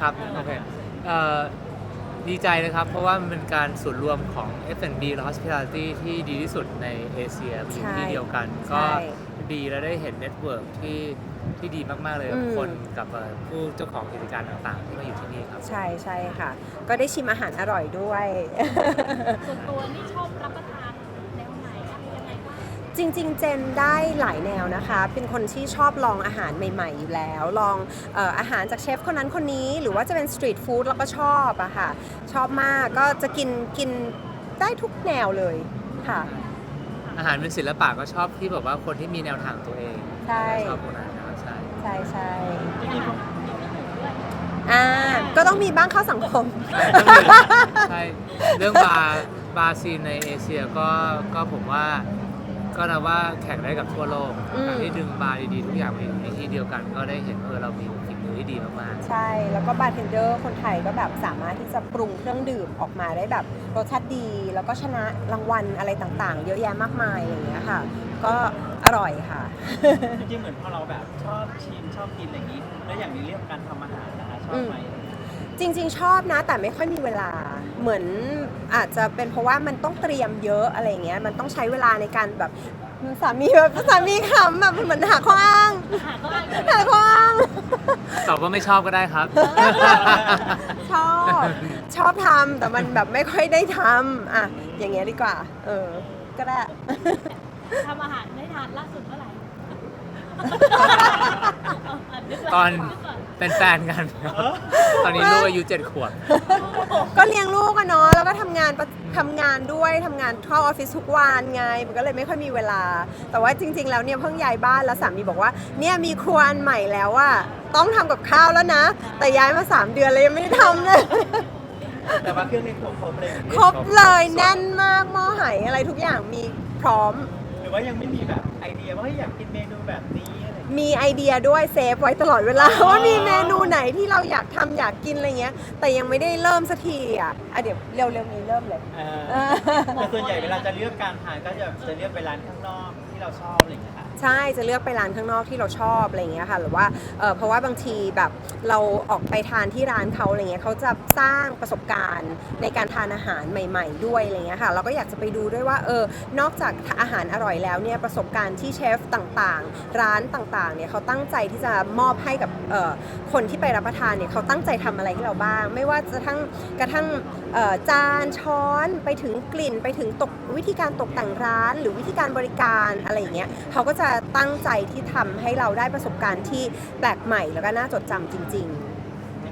ครับโอเคเอ่อดีใจนะครับ เพราะว่ามันเป็นการส่วนรวมของ F&B และ Hospitality ที่ดีที่สุดในเอเชียอยู่ใช่ที่เดียวกันใช่ก็ดีและได้เห็นเน็ตเวิร์กที่ที่ดีมากๆเลยกับอืม คนกับเอ่อผู้เจ้าของกิจการต่างๆ ที่มาอยู่ที่นี่ครับ ใช่ใช่ค่ะ ก็ได้ชิมอาหารอร่อยด้วย ส่วนตัวนี่ชอบรับประทานแน จริง ๆ เจนได้หลายแนวนะคะ เป็นคนที่ชอบลองอาหารใหม่ ๆ อยู่แล้ว ลองเอออาหารจากเชฟคนนั้นคนนี้ หรือว่าจะเป็นสตรีทฟู้ดเราก็ชอบอะค่ะ ชอบมากก็จะกินกินได้ทุกแนวเลยค่ะ อาหารเป็นศิลปะก็ชอบที่แบบว่าคนที่มีแนวทางตัวเองใช่ ชอบพวกนั้นนะครับใช่ ใช่ใช่มีอาหารมีเมนูด้วยอ่าก็ต้องมีบ้างเข้าสังคม ใช่ เรื่องบาร์บาร์ซีนในเอเชียก็ก็ผมว่า ก็นับว่าแข่งได้กับทั่วโลกอืม การที่ดึงบาร์ดีๆทุกอย่างมาอยู่ในที่เดียวกัน ก็ได้เห็นว่าเออเรามีฝีมือที่ดีมากๆใช่ แล้วก็บาร์เทนเดอร์คนไทยก็แบบสามารถที่จะปรุงเครื่องดื่มออกมาได้แบบรสชาติดี แล้วก็ชนะรางวัลอะไรต่างๆ เยอะแยะมากมายอะไรอย่างเงี้ยค่ะ ก็อร่อยค่ะ จริงๆเหมือนพอเราแบบชอบชิมชอบกินอะไรอย่างนี้ แล้วอย่างในเรื่องการทำอาหารนะคะชอบไหมจริง ๆ ชอบนะ แต่ไม่ค่อยมีเวลา เหมือนอาจจะเป็นเพราะว่ามันต้องเตรียมเยอะอะไรอย่างเงี้ยมันต้องใช้เวลาในการแบบสามีแบบสามีขำแบบเหมือนหาข้ออ้างหาก็ได้หาข้ออ้างตอบว่าไม่ชอบก็ได้ครับ ชอบชอบทำแต่มันแบบไม่ค่อยได้ทำอะอย่างเงี้ยดีกว่า เออ ก็ได้ทำอาหารได้ทานล่าสุดเมื่อไหร่ ตอนเป็นแฟนกันตอนนี้ลูกอายุเจ็ดขวบ ก็เลี้ยงลูกอะเนาะ แล้วก็ทำงานประทำงานด้วยทำงานเข้าออฟฟิศทุกวันไง มันก็เลยไม่ค่อยมีเวลา แต่ว่าจริง ๆ แล้วเนี่ยเพิ่งย้ายบ้านแล้วสามีบอกว่า เนี่ยมีครัวอันใหม่แล้วอะต้องทำกับข้าวแล้วนะ แต่ย้ายมา 3 เดือนเลยยังไม่ได้ทำเลย แต่ว่าเครื่องในครัวครบเลยอย่างนี้ครบเลยแน่นมากหม้อไหอะไรทุกอย่างมีพร้อม หรือว่ายังไม่มีแบบไอเดียว่าเฮ้ยอยากกินเมนูแบบนี้ อะไรอย่างเงี้ยมีไอเดียด้วยเซฟไว้ตลอดเวลาว่ามีเมนูไหนที่เราอยากทำอยากกินอะไรเงี้ย แต่ยังไม่ได้เริ่มสักทีอะอะเดี๋ยวเร็วๆนี้เริ่มเลย เออแต่ส่วนใหญ่เวลาจะเลือกการทานก็จะจะเลือกไปร้านข้างนอกที่เราชอบอะไรอย่างเงี้ยค่ะ ใช่จะเลือกไปร้านข้างนอกที่เราชอบอะไรเงี้ยค่ะหรือว่าเเพราะว่าบางทีแบบเราออกไปทานที่ร้านเขาอะไรเงี้ยเขาจะสร้างประสบการณ์ในการทานอาหารใหม่ ๆ ด้วยอะไรเงี้ยค่ะเราก็อยากจะไปดูด้วยว่าเออนอกจากอาหารอร่อยแล้วเนี่ยประสบการณ์ที่เชฟต่างๆ ร้านต่างๆเนี่ยเขาตั้งใจที่จะมอบให้กับคนที่ไปรับประทานเนี่ยเขาตั้งใจทำอะไรให้เราบ้าง ไม่ว่าจะทั้งกระทั่งจานช้อนไปถึงกลิ่น ไปถึงตกวิธีการตกแต่งร้าน หรือวิธีการบริการอะไรอย่างเงี้ยเขาก็จะตั้งใจที่ทำให้เราได้ประสบการณ์ที่แปลกใหม่แล้วก็น่าจดจำจริง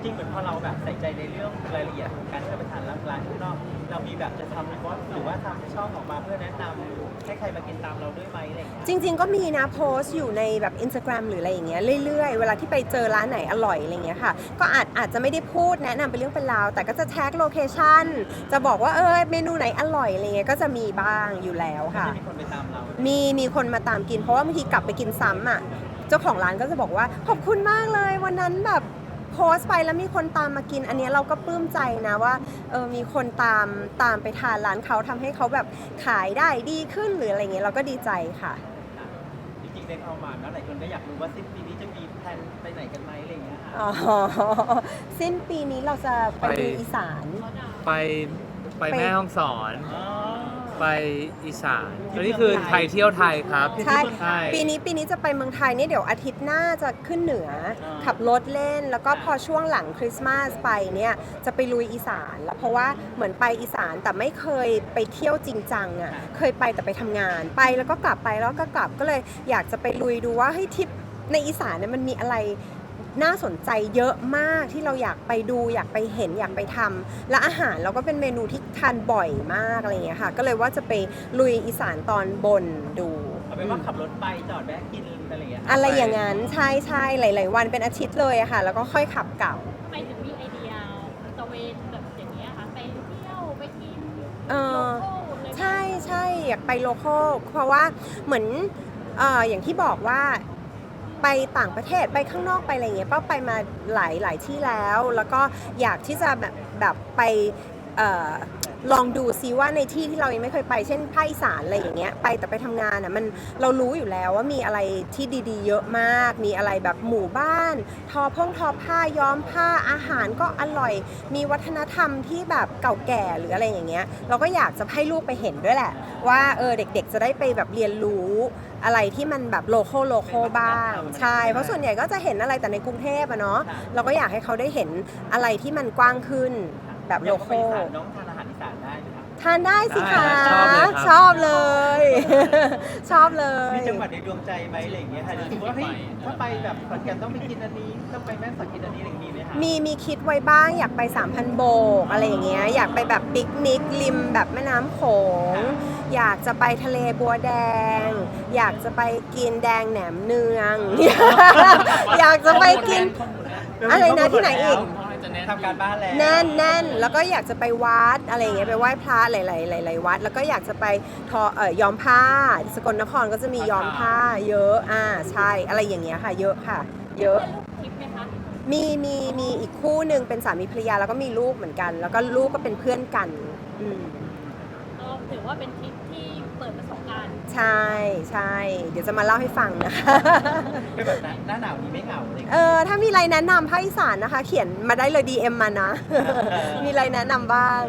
จริงเหมือนพอเราแบบใส่ใจในเรื่องรายละเอียดของการที่เราไปทานร้านร้านข้างนอกเรามีแบบจะทำหรือว่าหรือว่าทำช่องออกมาเพื่อแนะนำให้ใครมากินตามเราด้วยไหมอะไรอย่างเงี้ยจริง ๆ ก็มีนะโพสต์อยู่ในแบบ Instagram หรืออะไรอย่างเงี้ยเรื่อยๆ เวลาที่ไปเจอร้านไหนอร่อยอะไรเงี้ยค่ะ ก็อาจอาจจะไม่ได้พูดแนะนำเป็นเรื่องเป็นราว แต่ก็จะแท็กโลเคชั่นจะบอกว่าเออเมนูไหนอร่อยอะไรเงี้ยก็จะมีบ้างอยู่แล้วค่ะ มีคนไปตามเรา มีมีคนมาตามกินเพราะว่าบางทีกลับไปกินซ้ำอะ เจ้าของร้านก็จะบอกว่าขอบคุณมากเลยวันนั้นแบบ โพสต์ไปแล้วมีคนตามมากิน อันเนี้ยเราก็ปลื้มใจนะว่าเออมีคนตามตามไปทานร้านเขาทำให้เขาแบบขายได้ดีขึ้นหรืออะไรเงี้ยเราก็ดีใจค่ะ จริงๆในความหมายแล้วหลายคนก็อยากรู้ว่าสิ้นปีนี้จะมีแพลนไปไหนกันไหมอะไรอย่างเงี้ยค่ะอ๋อสิ้นปีนี้เราจะไปไป ดูอีสาน ไปไปไปแม่ห้องสอน อ๋อ ไปอีสานอันนี้คือไทยเที่ยวไทยครับ ใช่ ใช่ ปีนี้ปีนี้จะไปเมืองไทยเนี่ยเดี๋ยวอาทิตย์หน้าจะขึ้นเหนืออ่าขับรถเล่น แล้วก็พอช่วงหลังคริสต์มาสไปเนี่ยจะไปลุยอีสานแล้วเพราะว่าเหมือนไปอีสานแต่ไม่เคยไปเที่ยวจริงจังอะเคยไปแต่ไปทำงานไปแล้วก็กลับไปแล้วก็กลับก็เลยอยากจะไปลุยดูว่าเฮ้ยทริปในอีสานเนี่ยมันมีอะไร น่าสนใจเยอะมากที่เราอยากไปดูอยากไปเห็นอยากไปทำและอาหารเราก็เป็นเมนูที่ทานบ่อยมากอะไรอย่างเงี้ยค่ะ ก็เลยว่าจะไปลุยอีสานตอนบนดูเอาเป็นว่าขับรถไปจอดแวะกินอะไรอย่างเงี้ยอะไรอย่างนั้นใช่ใช่หลาย ๆ วันเป็นอาทิตย์เลยอะค่ะ แล้วก็ค่อยขับกลับทำไมถึงมีไอเดียตะเวนแบบอย่างเงี้ยค่ะไปเที่ยวไปกินเอโลอโก้เลยไหมใช่ใช่อยากไปโลคอลเพราะว่าเหมือนเอ่ออย่างที่บอกว่า ไปต่างประเทศไปข้างนอกไปอะไรเงี้ยป้าไปมาหลายหลายที่แล้ว แล้วก็อยากที่จะแบบแบบไปเอ่อ ลองดูซิว่าในที่ที่เรายังไม่เคยไปเช่นภาคอีสานอะไรอย่างเงี้ยไปแต่ไปทำงานอะมันเรารู้อยู่แล้วว่ามีอะไรที่ดีๆ เยอะมาก มีอะไรแบบหมู่บ้าน ทอพ่งทอผ้าย้อมผ้าอาหารก็อร่อย มีวัฒนธรรมที่แบบเก่าแก่หรืออะไรอย่างเงี้ยเราก็อยากจะให้ลูกไปเห็นด้วยแหละ ว่าเออเด็กๆ จะได้ไปแบบเรียนรู้อะไรที่มันแบบโลโก้โลโก้บ้างใช่เพราะส่วนใหญ่ก็จะเห็นอะไรแต่ในกรุงเทพอะเนาะเราก็อยากให้เขาได้เห็นอะไรที่มันกว้างขึ้นแบบโลโก้ น้องทานอาหาร อีสานได้ไหมครับ ทานได้สิคะได้ชชออบบเลเลย ชอบเลย มีจังหวัดในดวงใจไหมอะไรอย่างเงี้ยค่ะหรือว่าเฮ้ยถ้าไปแบบขอนแก่นต้องไปกินอันนี้ต้องไปแม่สอดกินอันนี้อะไรอย่างงี้ไหมคะมีมีคิดไว้บ้างอยากไป 3,000 โบกอะไรอย่างเงี้ยอยากไปแบบปิกนิกริมแบบแม่น้ำโขง อยากจะไปทะเลบัวแดง อยากจะไปกินแดงแหนมเนือง อยากจะไปกิน อะไรนะที่ไหนอีก ทำการบ้านแล้วแน่นแน่นแล้วก็อยากจะไปวัดอะไรอย่างเงี้ยไปไหว้พระหลายๆหลายๆวัด แล้วก็อยากจะไปทอเอ่อย้อมผ้า สกลนครก็จะมีย้อมผ้า เยอะอ่าใช่อะไรอย่างเงี้ยค่ะ เยอะค่ะ เยอะทิปไหมคะมีมีมีอีกคู่หนึ่งเป็นสามีภรรยาแล้วก็มีลูกเหมือนกัน แล้วก็ลูกก็เป็นเพื่อนกันอืมก็ถือว่าเป็นทริป ใช่ใช่เดี๋ยวจะมาเล่าให้ฟังนะคะ เป็นแบบหน้าหนาวนี้ไม่เหงาเลย เออถ้ามีอะไรแนะนำภาคอีสานนะคะ เขียนมาได้เลย DM มานะ มีอะไรแนะนำบ้าง